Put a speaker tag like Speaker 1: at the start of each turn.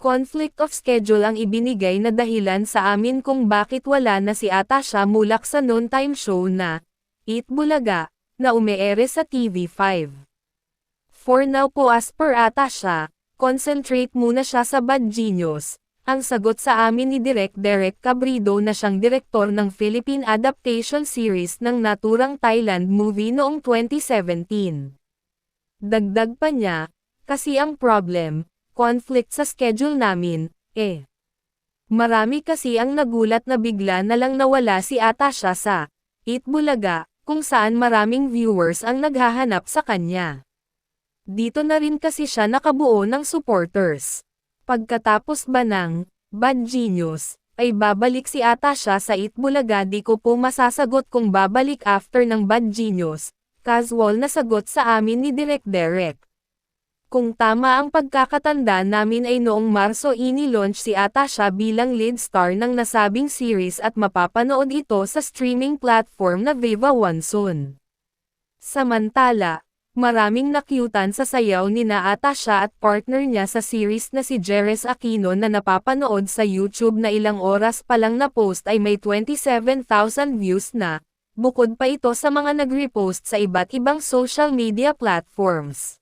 Speaker 1: Conflict of schedule ang ibinigay na dahilan sa amin kung bakit wala na si Atasha Mulak sa noontime show na, Eat Bulaga, na umeere sa TV5. For now po as per Atasha, concentrate muna siya sa Bad Genius. Ang sagot sa amin ni Direk Derek Cabrido na siyang direktor ng Philippine adaptation series ng naturang Thailand movie noong 2017. Dagdag pa niya, kasi ang problem, conflict sa schedule namin, eh. Marami kasi ang nagulat na bigla na lang nawala si Atasha sa Eat Bulaga, kung saan maraming viewers ang naghahanap sa kanya. Dito na rin kasi siya nakabuo ng supporters. Pagkatapos ba ng Bad Genius, ay babalik si Atasha sa Eat Bulaga di ko po masasagot kung babalik after ng Bad Genius, casual na sagot sa amin ni Direk Derek. Kung tama ang pagkakatanda namin ay noong Marso ini-launch si Atasha bilang lead star ng nasabing series at mapapanood ito sa streaming platform na Viva One soon. Samantala, maraming nakyutan sa sayaw ni na Atasha at partner niya sa series na si Jerez Aquino na napapanood sa YouTube na ilang oras pa lang na post ay may 27,000 views na, bukod pa ito sa mga nag-repost sa iba't ibang social media platforms.